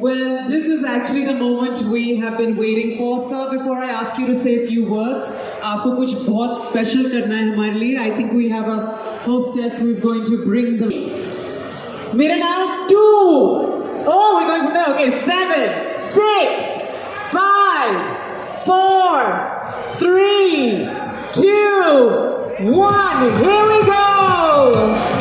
Well, this is actually the moment we have been waiting for. Sir, before I ask you to say a few words, आपको कुछ बहुत special करना है हमारे लिए. I think we have a hostess who is going to bring the... मेरा नाम two. Oh, we're going from there. Okay, seven, six, five, four, three, two, one. Here we go.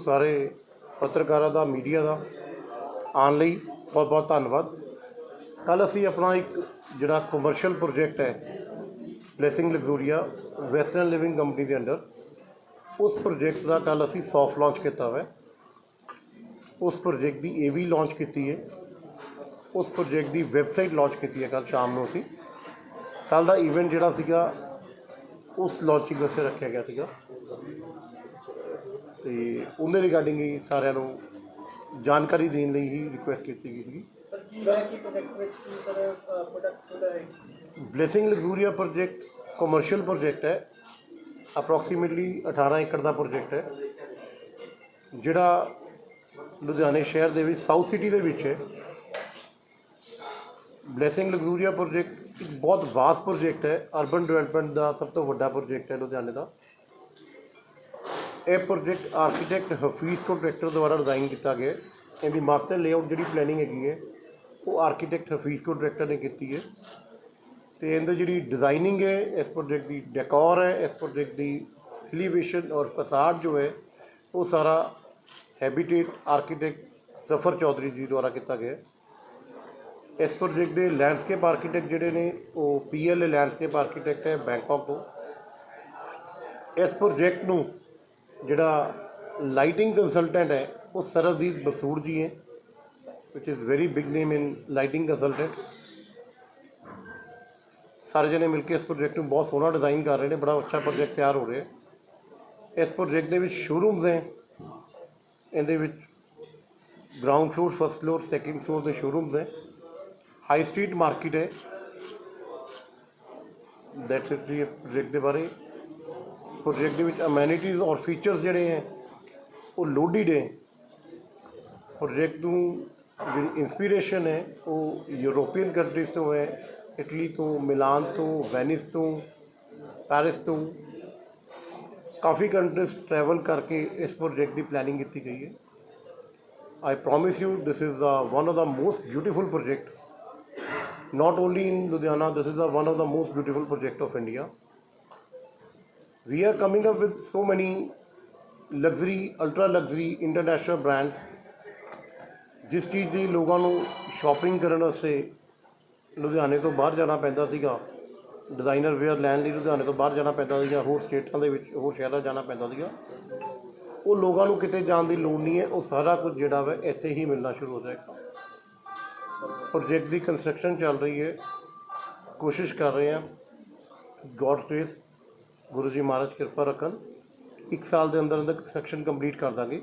ਸਾਰੇ ਪੱਤਰਕਾਰਾਂ ਦਾ, ਮੀਡੀਆ ਦਾ ਆਉਣ ਲਈ ਬਹੁਤ-ਬਹੁਤ ਧੰਨਵਾਦ। ਕੱਲ ਅਸੀਂ ਆਪਣਾ ਇੱਕ ਜਿਹੜਾ ਕਮਰਸ਼ੀਅਲ ਪ੍ਰੋਜੈਕਟ ਹੈ blessing luxuria western living company ਦੇ ਅੰਡਰ, ਉਸ ਪ੍ਰੋਜੈਕਟ ਦਾ ਕੱਲ ਅਸੀਂ ਸੌਫਟ ਲਾਂਚ ਕੀਤਾ ਹੋਇਆ। ਉਸ ਪ੍ਰੋਜੈਕਟ ਦੀ ਏਵੀ ਲਾਂਚ ਕੀਤੀ ਹੈ। ਉਸ ਪ੍ਰੋਜੈਕਟ ਦੀ ਵੈਬਸਾਈਟ ਲਾਂਚ ਕੀਤੀ ਹੈ ਕੱਲ ਸ਼ਾਮ ਨੂੰ ਅਸੀਂ। ਕੱਲ ਦਾ ਇਵੈਂਟ ਜਿਹੜਾ ਸੀਗਾ, ਉਸ ਲਾਂਚਿੰਗ ਵਾਸਤੇ ਰੱਖਿਆ ਗਿਆ ਸੀਗਾ। ਤੇ ਉਹਦੇ ਰਿਗਾਰਡਿੰਗ ਹੀ ਸਾਰਿਆਂ ਨੂੰ ਜਾਣਕਾਰੀ ਦੇਣ ਲਈ ਹੀ ਰਿਕੁਐਸਟ ਕੀਤੀ ਗਈ ਸੀ ਸਰ ਕੀ ਹੋਇਆ? ਕਿ ਪ੍ਰੋਜੈਕਟ ਵਿੱਚ ਕੀ ਸਰ ਪ੍ਰੋਡਕਟ ਹੁੰਦਾ ਹੈ? Blessing luxuria project commercial project ਹੈ। ਅਪਰੋਕਸੀਮੇਟਲੀ 18 ਏਕੜ ਦਾ ਪ੍ਰੋਜੈਕਟ ਹੈ। ਜਿਹੜਾ ਲੁਧਿਆਣੇ ਸ਼ਹਿਰ ਦੇ ਵਿੱਚ ਸਾਊਥ ਸਿਟੀ ਦੇ ਵਿੱਚ ਹੈ। ਬਲੇਸਿੰਗ ਲਗਜ਼ੂਰੀਆ ਪ੍ਰੋਜੈਕਟ ਇੱਕ ਬਹੁਤ ਵਾਸਟ ਪ੍ਰੋਜੈਕਟ ਹੈ। ਅਰਬਨ ਡਿਵੈਲਪਮੈਂਟ ਦਾ ਸਭ ਤੋਂ ਵੱਡਾ ਪ੍ਰੋਜੈਕਟ ਹੈ ਲੁਧਿਆਣੇ ਦਾ। ਇਹ ਪ੍ਰੋਜੈਕਟ ਆਰਕੀਟੈਕਟ ਹਫੀਜ਼ ਕੰਟਰੈਕਟਰ ਦੁਆਰਾ ਡਿਜ਼ਾਈਨ ਕੀਤਾ ਗਿਆ ਇਹਦੀ ਮਾਸਟਰ ਲੇਆਊਟ ਜਿਹੜੀ ਪਲੈਨਿੰਗ ਹੈਗੀ ਹੈ, ਉਹ ਆਰਕੀਟੈਕਟ ਹਫੀਜ਼ ਕੰਟਰੈਕਟਰ ਨੇ ਕੀਤੀ ਹੈ। ਤੇ ਇਹਦੀ ਜਿਹੜੀ ਡਿਜ਼ਾਈਨਿੰਗ ਹੈ, ਇਸ ਪ੍ਰੋਜੈਕਟ ਦੀ ਡੈਕੋਰ ਹੈ, ਇਸ ਪ੍ਰੋਜੈਕਟ ਦੀ ਐਲੀਵੇਸ਼ਨ ਔਰ ਫਸਾਡ ਜੋ ਹੈ, ਉਹ ਸਾਰਾ ਹੈਬਿਟੇਟ ਆਰਕੀਟੈਕਟ ਜ਼ਫਰ ਚੌਧਰੀ ਜੀ ਦੁਆਰਾ ਕੀਤਾ ਗਿਆ ਇਸ ਪ੍ਰੋਜੈਕਟ ਦੇ ਲੈਂਡਸਕੇਪ ਆਰਕੀਟੈਕਟ ਜਿਹੜੇ ਨੇ, ਉਹ ਪੀਐਲਏ ਲੈਂਡਸਕੇਪ ਆਰਕੀਟੈਕਟ ਹੈ ਬੈਂਕਾਕ ਤੋਂ। ਇਸ ਪ੍ਰੋਜੈਕਟ ਨੂੰ ਜਿਹੜਾ ਲਾਈਟਿੰਗ ਕੰਸਲਟੈਂਟ ਹੈ, ਉਹ ਸਰਬਜੀਤ ਬਸੂੜ ਜੀ ਹੈ, which is very big name in lighting consultant. ਸਾਰੇ ਜਣੇ ਮਿਲ ਕੇ ਇਸ ਪ੍ਰੋਜੈਕਟ ਨੂੰ ਬਹੁਤ ਸੋਹਣਾ ਡਿਜ਼ਾਈਨ ਕਰ ਰਹੇ ਨੇ, ਬੜਾ ਅੱਛਾ ਪ੍ਰੋਜੈਕਟ ਤਿਆਰ ਹੋ ਰਿਹਾ ਇਸ ਪ੍ਰੋਜੈਕਟ ਦੇ ਵਿੱਚ ਸ਼ੋਰੂਮਸ ਹੈ, ਇਹਦੇ ਵਿੱਚ ground floor first floor second floor ਦੇ ਸ਼ੋਰੂਮਸ ਹੈ। ਹਾਈ ਸਟਰੀਟ ਮਾਰਕੀਟ ਹੈ। ਦੈਟਸ ਇਟ ਪ੍ਰੋਜੈਕਟ ਦੇ ਬਾਰੇ। ਪ੍ਰੋਜੈਕਟ ਦੇ ਵਿੱਚ ਅਮੈਨਿਟੀਜ਼ ਔਰ ਫੀਚਰਸ ਜਿਹੜੇ ਹੈ ਉਹ ਲੋਡਿਡ ਹੈ ਪ੍ਰੋਜੈਕਟ ਨੂੰ ਜਿਹੜੀ ਇਨਸਪੀਰੇਸ਼ਨ ਹੈ ਉਹ ਯੂਰੋਪੀਅਨ ਕੰਟਰੀਜ਼ ਤੋਂ ਹੈ ਇਟਲੀ ਤੋਂ ਮਿਲਾਨ ਤੋਂ ਵੈਨਿਸ ਤੋਂ ਪੈਰਿਸ ਤੋਂ। ਕਾਫੀ ਕੰਟਰੀਜ਼ ਟਰੈਵਲ ਕਰਕੇ ਇਸ ਪ੍ਰੋਜੈਕਟ ਦੀ ਪਲੈਨਿੰਗ ਕੀਤੀ ਗਈ ਹੈ। I promise you this is the one of the most beautiful project not only in Ludhiana, this is the, one of the most beautiful project of India. We are coming up with so many luxury, ultra luxury international brands. ਜਿਸ ਚੀਜ਼ ਦੀ ਲੋਕਾਂ ਨੂੰ shopping ਕਰਨ ਵਾਸਤੇ ਲੁਧਿਆਣੇ ਤੋਂ ਬਾਹਰ ਜਾਣਾ ਪੈਂਦਾ ਸੀਗਾ ਡਿਜ਼ਾਈਨਰ ਵੇਅਰ ਲੈਣ ਲਈ ਲੁਧਿਆਣੇ ਤੋਂ ਬਾਹਰ ਜਾਣਾ ਪੈਂਦਾ ਸੀਗਾ ਹੋਰ ਸਟੇਟਾਂ ਦੇ ਵਿੱਚ ਹੋਰ ਸ਼ਹਿਰਾਂ ਜਾਣਾ ਪੈਂਦਾ ਸੀਗਾ ਉਹ ਲੋਕਾਂ ਨੂੰ ਕਿਤੇ ਜਾਣ ਦੀ ਲੋੜ ਨਹੀਂ ਹੈ ਉਹ ਸਾਰਾ ਕੁਝ ਜਿਹੜਾ ਵਾ ਇੱਥੇ ਹੀ ਮਿਲਣਾ ਸ਼ੁਰੂ ਹੋ ਜਾਏਗਾ। ਪ੍ਰੋਜੈਕਟ ਦੀ ਕੰਸਟਰਕਸ਼ਨ ਚੱਲ ਰਹੀ ਹੈ ਕੋਸ਼ਿਸ਼ ਕਰ ਰਹੇ ਹਾਂ ਗੋਡ ਗ੍ਰੇਸ ਗੁਰੂ ਜੀ ਮਹਾਰਾਜ ਕਿਰਪਾ ਰੱਖਣ, ਇੱਕ ਸਾਲ ਦੇ ਅੰਦਰ ਅੰਦਰ ਕੰਸਟਰਕਸ਼ਨ ਕੰਪਲੀਟ ਕਰ ਦਾਂਗੇ।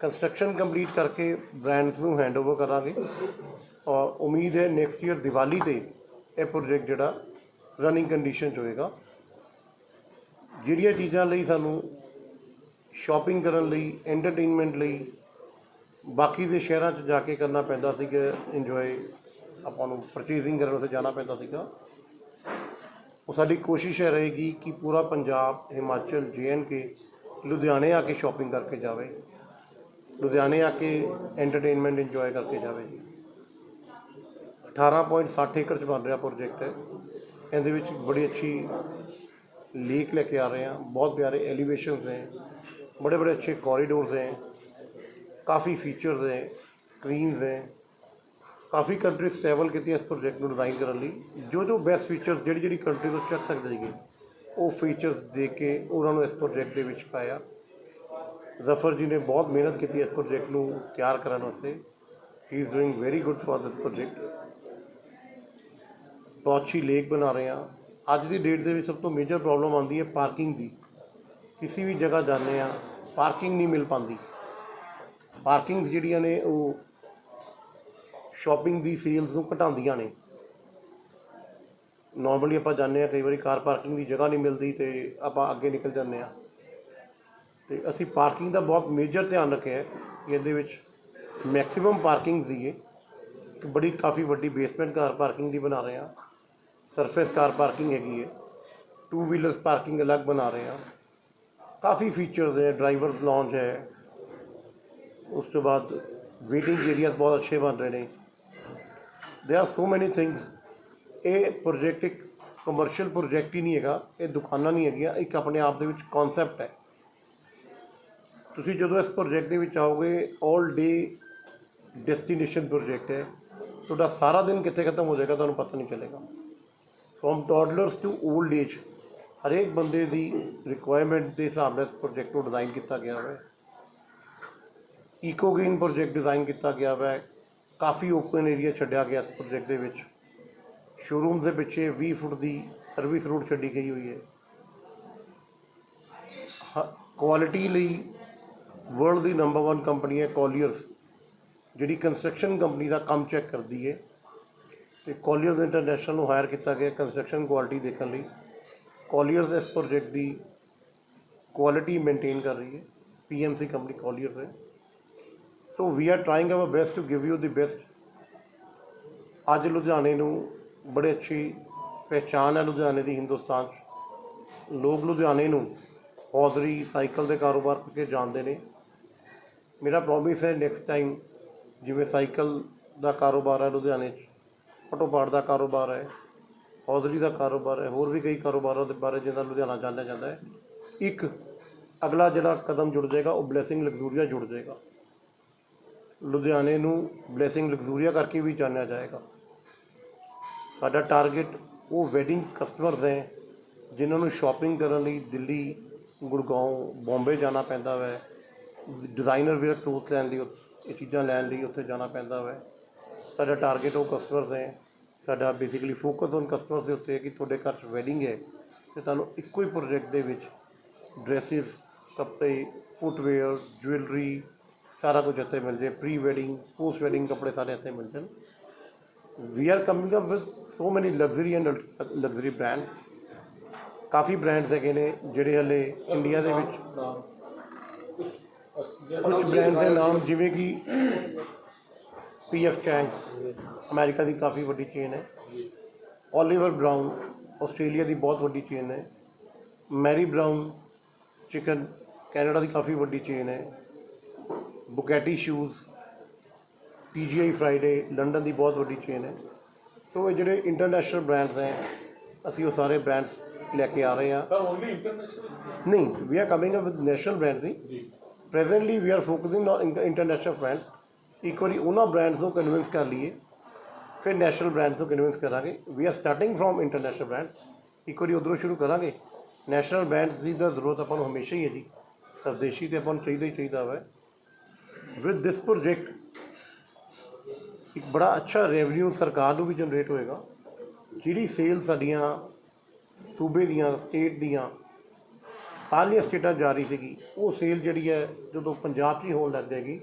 ਕੰਸਟਰਕਸ਼ਨ ਕੰਪਲੀਟ ਕਰਕੇ ਬ੍ਰਾਂਡਸ ਨੂੰ ਹੈਂਡਓਵਰ ਕਰਾਂਗੇ। ਔਰ ਉਮੀਦ ਹੈ ਨੈਕਸਟ ਈਅਰ ਦੀਵਾਲੀ ਤੇ ਇਹ ਪ੍ਰੋਜੈਕਟ ਜਿਹੜਾ ਰਨਿੰਗ ਕੰਡੀਸ਼ਨ 'ਚ ਹੋਏਗਾ। ਜਿਹੜੀਆਂ ਚੀਜ਼ਾਂ ਲਈ ਸਾਨੂੰ ਸ਼ਾਪਿੰਗ ਕਰਨ ਲਈ ਐਂਟਰਟੇਨਮੈਂਟ ਲਈ ਬਾਕੀ ਦੇ ਸ਼ਹਿਰਾਂ 'ਚ ਜਾ ਕੇ ਕਰਨਾ ਪੈਂਦਾ ਸੀਗਾ ਇੰਜੋਏ ਆਪਾਂ ਨੂੰ ਪਰਚੇਜ਼ਿੰਗ ਕਰਨ ਵਾਸਤੇ ਜਾਣਾ ਪੈਂਦਾ ਸੀਗਾ। ਉਹ ਸਾਡੀ ਕੋਸ਼ਿਸ਼ ਹੈ ਰਹੇਗੀ ਕਿ ਪੂਰਾ ਪੰਜਾਬ ਹਿਮਾਚਲ ਕੇ ਲੁਧਿਆਣੇ ਆ ਕੇ ਸ਼ਾਪਿੰਗ ਕਰਕੇ ਜਾਵੇ, ਲੁਧਿਆਣੇ ਆ ਕੇ ਐਂਟਰਟੇਨਮੈਂਟ ਇੰਜੋਏ ਕਰਕੇ ਜਾਵੇ। ਜੀ 18.60 ਏਕੜ ਚ ਬਣ ਰਿਹਾ ਪ੍ਰੋਜੈਕਟ ਹੈ ਇਹਦੇ ਵਿੱਚ ਬੜੀ ਅੱਛੀ ਲੇਕ ਲੈ ਕੇ ਆ ਰਹੇ ਹਾਂ ਬਹੁਤ ਪਿਆਰੇ ਐਲੀਵੇਸ਼ਨਸ ਹੈ ਬੜੇ ਬੜੇ ਅੱਛੇ ਕੋਰੀਡੋਰਸ ਹੈ ਕਾਫੀ ਫੀਚਰਸ ਹੈ ਸਕਰੀਨਸ ਹੈ ਕਾਫੀ ਕੰਟਰੀਜ਼ ਟਰੈਵਲ ਕੀਤੀ ਇਸ ਪ੍ਰੋਜੈਕਟ ਨੂੰ ਡਿਜ਼ਾਈਨ ਕਰਨ ਲਈ। ਜੋ ਜੋ ਬੈਸਟ ਫੀਚਰਸ ਜਿਹੜੀ ਜਿਹੜੀ ਕੰਟਰੀ ਤੋਂ ਚੱਕ ਸਕਦੇ ਸੀਗੇ, ਉਹ ਫੀਚਰਸ ਦੇ ਕੇ ਉਹਨਾਂ ਨੂੰ ਇਸ ਪ੍ਰੋਜੈਕਟ ਦੇ ਵਿੱਚ ਪਾਇਆ। ਜ਼ਫਰ ਜੀ ਨੇ ਬਹੁਤ ਮਿਹਨਤ ਕੀਤੀ ਇਸ ਪ੍ਰੋਜੈਕਟ ਨੂੰ ਤਿਆਰ ਕਰਨ ਵਾਸਤੇ। He is doing very good for this project ਬਹੁਤ ਅੱਛੀ ਲੇਕ ਬਣਾ ਰਹੇ ਹਾਂ। ਅੱਜ ਦੀ ਡੇਟ ਦੇ ਵਿੱਚ ਸਭ ਤੋਂ ਮੇਜਰ ਪ੍ਰੋਬਲਮ ਆਉਂਦੀ ਹੈ ਪਾਰਕਿੰਗ ਦੀ। ਕਿਸੇ ਵੀ ਜਗ੍ਹਾ ਜਾਂਦੇ ਆ ਪਾਰਕਿੰਗ ਨਹੀਂ ਮਿਲ ਪਾਉਂਦੀ। ਪਾਰਕਿੰਗਸ ਜਿਹੜੀਆਂ ਨੇ ਉਹ ਸ਼ਾਪਿੰਗ ਦੀ ਸੇਲਸ ਨੂੰ ਘਟਾਉਂਦੀਆਂ ਨੇ। ਨਾਰਮਲੀ ਆਪਾਂ ਜਾਂਦੇ ਆ ਕਈ ਵਾਰੀ ਕਾਰ ਪਾਰਕਿੰਗ ਦੀ ਜਗ੍ਹਾ ਨਹੀਂ ਮਿਲਦੀ ਤੇ ਆਪਾਂ ਅੱਗੇ ਨਿਕਲ ਜਾਂਦੇ ਆ ਤੇ ਅਸੀਂ ਪਾਰਕਿੰਗ ਦਾ ਬਹੁਤ ਮੇਜਰ ਧਿਆਨ ਰੱਖਿਆ ਹੈ ਕਿ ਇਹਦੇ ਵਿੱਚ ਮੈਕਸਿਮਮ ਪਾਰਕਿੰਗ ਦੀਏ ਇੱਕ ਬੜੀ ਕਾਫੀ ਵੱਡੀ ਬੇਸਮੈਂਟ ਕਾਰ ਪਾਰਕਿੰਗ ਦੀ ਬਣਾ ਰਹੇ ਆ ਸਰਫੇਸ ਕਾਰ ਪਾਰਕਿੰਗ ਹੈਗੀ ਹੈ। ਟੂ ਵੀਲਰਸ ਪਾਰਕਿੰਗ ਅਲੱਗ ਬਣਾ ਰਹੇ ਆ ਕਾਫੀ ਫੀਚਰਸ ਹੈ ਡਰਾਈਵਰਸ ਲੌਂਜ ਹੈ। ਉਸ ਤੋਂ ਬਾਅਦ ਵੇਟਿੰਗ ਏਰੀਆਸ ਬਹੁਤ ਅੱਛੇ ਬਣ ਰਹੇ ਨੇ। They are so many things ਇਹ ਪ੍ਰੋਜੈਕਟ ਇੱਕ ਕਮਰਸ਼ੀਅਲ ਪ੍ਰੋਜੈਕਟ ਹੀ ਨਹੀਂ ਹੈਗਾ, ਇਹ ਦੁਕਾਨਾਂ ਨਹੀਂ ਹੈਗੀਆਂ, ਇੱਕ ਆਪਣੇ ਆਪ ਦੇ ਵਿੱਚ ਕਨਸੈਪਟ ਹੈ। ਤੁਸੀਂ ਜਦੋਂ ਇਸ ਪ੍ਰੋਜੈਕਟ ਦੇ ਵਿੱਚ ਆਓਗੇ 올 ਡੇ ਡੈਸਟੀਨੇਸ਼ਨ ਪ੍ਰੋਜੈਕਟ ਹੈ। ਤੁਹਾਡਾ ਸਾਰਾ ਦਿਨ ਕਿੱਥੇ ਖਤਮ ਹੋ ਜਾਏਗਾ, ਤੁਹਾਨੂੰ ਪਤਾ ਨਹੀਂ ਚੱਲੇਗਾ। From toddlers to old age ਹਰੇਕ ਬੰਦੇ ਦੀ ਰਿਕੁਆਇਰਮੈਂਟ ਦੇ ਹਿਸਾਬ ਨਾਲ ਇਸ ਪ੍ਰੋਜੈਕਟ ਨੂੰ ਡਿਜ਼ਾਈਨ ਕੀਤਾ ਗਿਆ ਹੈ। ਈਕੋ ਗ੍ਰੀਨ ਪ੍ਰੋਜੈਕਟ ਡਿਜ਼ਾਈਨ ਕੀਤਾ ਗਿਆ ਹੈ। ਕਾਫੀ ਓਪਨ ਏਰੀਆ ਛੱਡਿਆ ਗਿਆ ਇਸ ਪ੍ਰੋਜੈਕਟ ਦੇ ਵਿੱਚ। ਸ਼ੋਰੂਮਸ ਦੇ ਪਿੱਛੇ 20 ਫੁੱਟ ਦੀ ਸਰਵਿਸ ਰੋਡ ਛੱਡੀ ਗਈ ਹੋਈ ਹੈ। ਕੁਆਲਿਟੀ ਲਈ ਵਰਲਡ ਦੀ ਨੰਬਰ 1 ਕੰਪਨੀ ਹੈ ਕੋਲੀਅਰਸ ਜਿਹੜੀ ਕੰਸਟਰਕਸ਼ਨ ਕੰਪਨੀ ਦਾ ਕੰਮ ਚੈੱਕ ਕਰਦੀ ਹੈ। ਤੇ ਕੋਲੀਅਰਸ ਇੰਟਰਨੈਸ਼ਨਲ ਨੂੰ ਹਾਇਰ ਕੀਤਾ ਗਿਆ ਕੰਸਟਰਕਸ਼ਨ ਕੁਆਲਿਟੀ ਦੇਖਣ ਲਈ। ਕੋਲੀਅਰਸ ਇਸ ਪ੍ਰੋਜੈਕਟ ਦੀ ਕੁਆਲਿਟੀ ਮੇਨਟੇਨ ਕਰ ਰਹੀ ਹੈ। ਪੀਐਮਸੀ ਕੰਪਨੀ ਕੋਲੀਅਰਸ ਹੈ। So we are trying our best to give you the best ਅੱਜ ਲੁਧਿਆਣੇ ਨੂੰ ਬੜੇ ਅੱਛੀ ਪਹਿਚਾਨ ਹੈ ਲੁਧਿਆਣੇ ਦੀ ਹਿੰਦੁਸਤਾਨ 'ਚ। ਲੋਕ ਲੁਧਿਆਣੇ ਨੂੰ ਹੌਜ਼ਰੀ, ਸਾਈਕਲ ਦੇ ਕਾਰੋਬਾਰ ਕਰਕੇ ਜਾਣਦੇ ਨੇ। ਮੇਰਾ ਪ੍ਰੋਮਿਸ ਹੈ ਨੈਕਸਟ ਟਾਈਮ ਜਿਵੇਂ ਸਾਈਕਲ ਦਾ ਕਾਰੋਬਾਰ ਹੈ ਲੁਧਿਆਣੇ 'ਚ ਆਟੋ ਪਾਰਟ ਦਾ ਕਾਰੋਬਾਰ ਹੈ, ਹੌਜ਼ਰੀ ਦਾ ਕਾਰੋਬਾਰ ਹੈ, ਹੋਰ ਵੀ ਕਈ ਕਾਰੋਬਾਰਾਂ ਦੇ ਬਾਰੇ ਜਿਹਦਾ ਲੁਧਿਆਣਾ ਜਾਣਿਆ ਜਾਂਦਾ ਹੈ। ਇੱਕ, ਅਗਲਾ ਜਿਹੜਾ ਕਦਮ ਜੁੜ ਜਾਏਗਾ ਉਹ ਬਲੇਸਿੰਗ ਲਗਜ਼ੂਰੀਆ ਜੁੜ ਜਾਏਗਾ। ਲੁਧਿਆਣੇ ਨੂੰ ਬਲੇਸਿੰਗ ਲਗਜ਼ੂਰੀਆ ਕਰਕੇ ਵੀ ਜਾਣਿਆ ਜਾਏਗਾ। ਸਾਡਾ ਟਾਰਗੇਟ ਉਹ ਵੈਡਿੰਗ ਕਸਟਮਰਸ ਹੈ, ਜਿਨ੍ਹਾਂ ਨੂੰ ਸ਼ਾਪਿੰਗ ਕਰਨ ਲਈ ਦਿੱਲੀ, ਗੁੜਗਾਉਂ, ਬੰਬੇ ਜਾਣਾ ਪੈਂਦਾ ਹੈ ਡਿਜ਼ਾਈਨਰ ਵੇਅਰ ਕਲੋਥ ਲੈਣ ਲਈ ਉਹ- ਇਹ ਚੀਜ਼ਾਂ ਲੈਣ ਲਈ ਉੱਥੇ ਜਾਣਾ ਪੈਂਦਾ ਹੈ ਸਾਡਾ ਟਾਰਗੇਟ ਉਹ ਕਸਟਮਰਸ ਹੈ, ਸਾਡਾ ਬੇਸਿਕਲੀ ਫੋਕਸ ਔਨ ਕਸਟਮਰਸ ਦੇ ਉੱਤੇ ਹੈ ਕਿ ਤੁਹਾਡੇ ਘਰ 'ਚ ਵੈਡਿੰਗ ਹੈ ਤੇ ਤੁਹਾਨੂੰ ਇੱਕੋ ਹੀ ਪ੍ਰੋਜੈਕਟ ਦੇ ਵਿੱਚ ਡਰੈਸਿਸ ਕੱਪੜੇ ਫੁੱਟਵੇਅਰ ਜੁਐਲਰੀ ਸਾਰਾ ਕੁਝ ਇੱਥੇ ਮਿਲ ਜੇ ਪ੍ਰੀ ਵੈਡਿੰਗ ਪੋਸਟ ਵੈਡਿੰਗ ਕੱਪੜੇ ਸਾਰੇ ਇੱਥੇ ਮਿਲ ਜਾਣ। We are coming up with so many luxury and luxury brands coffee brands ਹੈਗੇ ਨੇ ਜਿਹੜੇ ਹਲੇ ਇੰਡੀਆ ਦੇ ਵਿੱਚ। ਕੁਝ ਬ੍ਰਾਂਡਸ ਦੇ ਨਾਮ ਜਿਵੇਂ ਕਿ ਪੀਐਫ ਚੈਂਗ ਅਮਰੀਕਾ ਦੀ ਕਾਫੀ ਵੱਡੀ ਚੇਨ ਹੈ। ਓਲੀਵਰ ਬ੍ਰਾਊਨ ਆਸਟ੍ਰੇਲੀਆ ਦੀ ਬਹੁਤ ਵੱਡੀ ਚੇਨ ਹੈ। ਮੈਰੀ ਬ੍ਰਾਊਨ ਚਿਕਨ ਕੈਨੇਡਾ ਦੀ ਕਾਫੀ ਵੱਡੀ ਚੇਨ ਹੈ। Bugatti shoes TGI Friday London ਦੀ ਬਹੁਤ ਵੱਡੀ ਚੇਨ ਹੈ। ਸੋ ਇਹ ਜਿਹੜੇ ਇੰਟਰਨੈਸ਼ਨਲ ਬ੍ਰਾਂਡਸ ਹੈ ਅਸੀਂ ਉਹ ਸਾਰੇ ਬ੍ਰਾਂਡਸ ਲੈ ਕੇ ਆ ਰਹੇ ਹਾਂ। Sir, only international? ਨਹੀਂ we are coming up with national brands he. Presently we are focusing on international brands ਇੱਕ ਵਾਰੀ ਉਹਨਾਂ ਬ੍ਰਾਂਡਸ ਨੂੰ ਕਨਵਿੰਸ ਕਰ ਲਈਏ ਫਿਰ ਨੈਸ਼ਨਲ ਬ੍ਰਾਂਡਸ ਨੂੰ ਕਨਵਿੰਸ ਕਰਾਂਗੇ। We are starting from international brands ਇੱਕ ਵਾਰੀ ਉਧਰੋਂ ਸ਼ੁਰੂ ਕਰਾਂਗੇ। ਨੈਸ਼ਨਲ ਬ੍ਰਾਂਡਸ ਦੀ ਤਾਂ ਜ਼ਰੂਰਤ ਆਪਾਂ ਨੂੰ ਹਮੇਸ਼ਾ ਹੀ ਹੈ ਜੀ। ਸਵਦੇਸ਼ੀ ਤੇ ਆਪਾਂ ਨੂੰ ਚਾਹੀਦਾ ਹੀ ਚਾਹੀਦਾ ਵਾ। ਵਿਦ ਦਿਸ ਪ੍ਰੋਜੈਕਟ ਇੱਕ ਬੜਾ ਅੱਛਾ ਰੈਵਨਿਊ ਸਰਕਾਰ ਨੂੰ ਵੀ ਜਨਰੇਟ ਹੋਏਗਾ। ਜਿਹੜੀ ਸੇਲ ਸਾਡੀਆਂ ਸੂਬੇ ਦੀਆਂ ਸਟੇਟ ਦੀਆਂ ਬਾਹਰਲੀਆਂ ਸਟੇਟਾਂ ਜਾ ਰਹੀ ਸੀਗੀ ਉਹ ਸੇਲ ਜਿਹੜੀ ਹੈ ਜਦੋਂ ਪੰਜਾਬ 'ਚ ਹੀ ਹੋਣ ਲੱਗ ਜਾਏਗੀ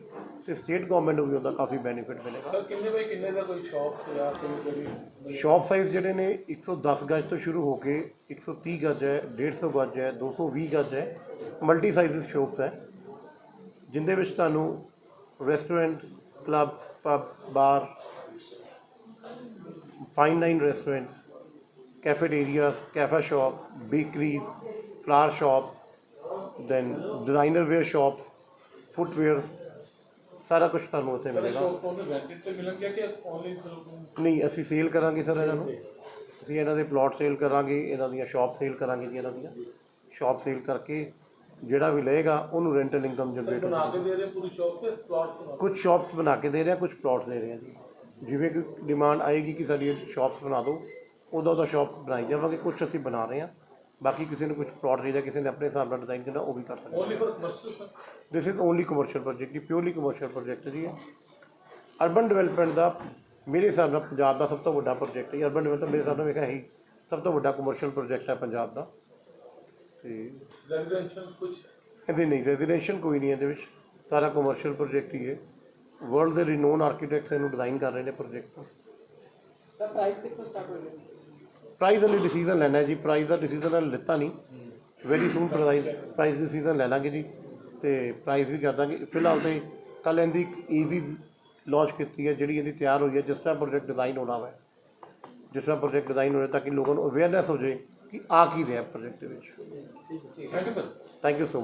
ਤੇ ਸਟੇਟ ਗਵਰਨਮੈਂਟ ਨੂੰ ਵੀ ਉਹਦਾ ਕਾਫੀ ਬੈਨੀਫਿਟ ਮਿਲੇਗਾ। Sir, ਕਿੰਨੇ ਬਾਈ ਕਿੰਨੇ ਦਾ ਕੋਈ ਸ਼ਾਪ ਜਾਂ ਕੋਈ ਜਿਹੜੀ ਸ਼ਾਪ ਸਾਈਜ਼ ਜਿਹੜੇ ਨੇ 110 ਗਜ ਤੋਂ ਸ਼ੁਰੂ ਹੋ ਕੇ 130 ਗਜ ਹੈ 150 ਗਜ ਹੈ 220 ਗਜ ਹੈ ਮਲਟੀ ਸਾਈਜ਼ਸ ਸ਼ਾਪਸ ਹੈ ਜਿੰਦੇ ਵਿੱਚ ਤੁਹਾਨੂੰ restaurants clubs pubs bar fine dine restaurants cafeterias, cafe shops, bakeries, flower shops, then designer wear shops, footwears, ਸਾਰਾ ਕੁਝ ਤੁਹਾਨੂੰ ਉੱਥੇ ਮਿਲੇਗਾ। ਨਹੀਂ ਅਸੀਂ ਸੇਲ ਕਰਾਂਗੇ ਸਰ ਇਹਨਾਂ ਨੂੰ। ਅਸੀਂ ਇਹਨਾਂ ਦੇ ਪਲਾਟ ਸੇਲ ਕਰਾਂਗੇ ਇਹਨਾਂ ਦੀਆਂ ਸ਼ਾਪ ਸੇਲ ਕਰਾਂਗੇ ਜੀ ਇਹਨਾਂ ਦੀਆਂ। ਸ਼ਾਪ ਸੇਲ ਕਰਕੇ ਜਿਹੜਾ ਵੀ ਲਏਗਾ ਉਹਨੂੰ ਰੈਂਟਲ ਇਨਕਮ ਜਨਰੇਟ ਬਣਾ ਕੇ ਦੇ ਰਹੇ ਪੂਰੀ ਸ਼ਾਪ ਤੇ ਪਲਾਟਸ ਬਣਾ ਕੁਝ ਸ਼ਾਪਸ ਬਣਾ ਕੇ ਦੇ ਰਹੇ ਆ ਕੁਝ ਪਲਾਟਸ ਦੇ ਰਹੇ ਆ ਜੀ। ਜਿਵੇਂ ਕਿ ਡਿਮਾਂਡ ਆਏਗੀ ਕਿ ਸਾਡੀ ਸ਼ਾਪਸ ਬਣਾ ਦਿਓ ਉਦੋਂ ਉਹਦਾ ਸ਼ਾਪਸ ਬਣਾਈ ਜਾਵਾਂਗੇ ਕੁਝ ਅਸੀਂ ਬਣਾ ਰਹੇ ਆ। ਬਾਕੀ ਕਿਸੇ ਨੂੰ ਕੁਝ ਪਲਾਟ ਚਾਹੀਦਾ ਕਿਸੇ ਨੇ ਆਪਣੇ ਹਿਸਾਬ ਨਾਲ ਡਿਜ਼ਾਈਨ ਕਰਨਾ ਉਹ ਵੀ ਕਰ ਸਕਦਾ only for commercial sir this is only commercial project ਜੀ ਪਿਓਰਲੀ ਕਮਰਸ਼ੀਅਲ ਪ੍ਰੋਜੈਕਟ ਜੀ। ਇਹ ਅਰਬਨ ਡਿਵੈਲਪਮੈਂਟ ਦਾ ਮੇਰੇ ਹਿਸਾਬ ਨਾਲ ਪੰਜਾਬ ਦਾ ਸਭ ਤੋਂ ਵੱਡਾ ਪ੍ਰੋਜੈਕਟ ਹੈ ਅਰਬਨ ਡਿਵੈਲਪਮੈਂਟ ਮੇਰੇ ਹਿਸਾਬ ਨਾਲ ਵੇਖਿਆ ਹੀ ਸਭ ਤੋਂ ਵੱਡਾ ਕਮਰਸ਼ੀਅਲ ਪ੍ਰੋਜੈਕਟ ਹੈ ਪੰਜਾਬ ਦਾ। ਤੇ ਰੈਜ਼ੀਡੈਂਸ਼ੀਅਲ ਕੁਝ ਇਹਦੇ ਨਹੀਂ ਰੈਜ਼ੀਡੈਂਸ਼ੀਅਲ ਕੋਈ ਨਹੀਂ ਇਹਦੇ ਵਿੱਚ। ਸਾਰਾ ਕਮਰਸ਼ੀਅਲ ਪ੍ਰੋਜੈਕਟ ਹੀ ਹੈ। ਵਰਲਡ ਦੇ ਰਿਨੋਨ ਆਰਕੀਟੈਕਟਸ ਇਹਨੂੰ ਡਿਜ਼ਾਈਨ ਕਰ ਰਹੇ ਨੇ ਪ੍ਰੋਜੈਕਟ ਨੂੰ ਦਾ ਪ੍ਰਾਈਸ ਕਿੱਥੋਂ ਸਟਾਰਟ ਹੋਏਗਾ ਪ੍ਰਾਈਸ ਦਾ ਡਿਸੀਜਨ ਲੈਣਾ ਹੈ ਜੀ। ਪ੍ਰਾਈਸ ਦਾ ਡਿਸੀਜਨ ਨਾਲ ਲਿੱਤਾ ਨਹੀਂ। Very soon price price decision ਲੈ ਲਾਂਗੇ ਜੀ। ਤੇ ਪ੍ਰਾਈਸ ਵੀ ਕਰ ਦਾਂਗੇ। ਫਿਲਹਾਲ ਤੇ ਕੱਲ ਇਹਦੀ ਇੱਕ ਈਵੀ ਲਾਂਚ ਕੀਤੀ ਹੈ ਜਿਹੜੀ ਇਹਦੀ ਤਿਆਰ ਹੋਈ ਹੈ। ਜਿਸ ਤਰ੍ਹਾਂ ਪ੍ਰੋਜੈਕਟ ਡਿਜ਼ਾਈਨ ਹੋਣਾ ਵਾ। ਜਿਸ ਤਰ੍ਹਾਂ ਪ੍ਰੋਜੈਕਟ ਡਿਜ਼ਾਈਨ ਹੋਣਾ ਤਾਂ ਕਿ ਲੋਕਾਂ ਨੂੰ ਅਵੇਅਰਨੈਸ ਹੋ ਜਾਏ। ਕਿ ਆ ਕੀ ਰਿਹਾ ਪ੍ਰੋਜੈਕਟ ਦੇ ਵਿੱਚ? Thank you sir thank you so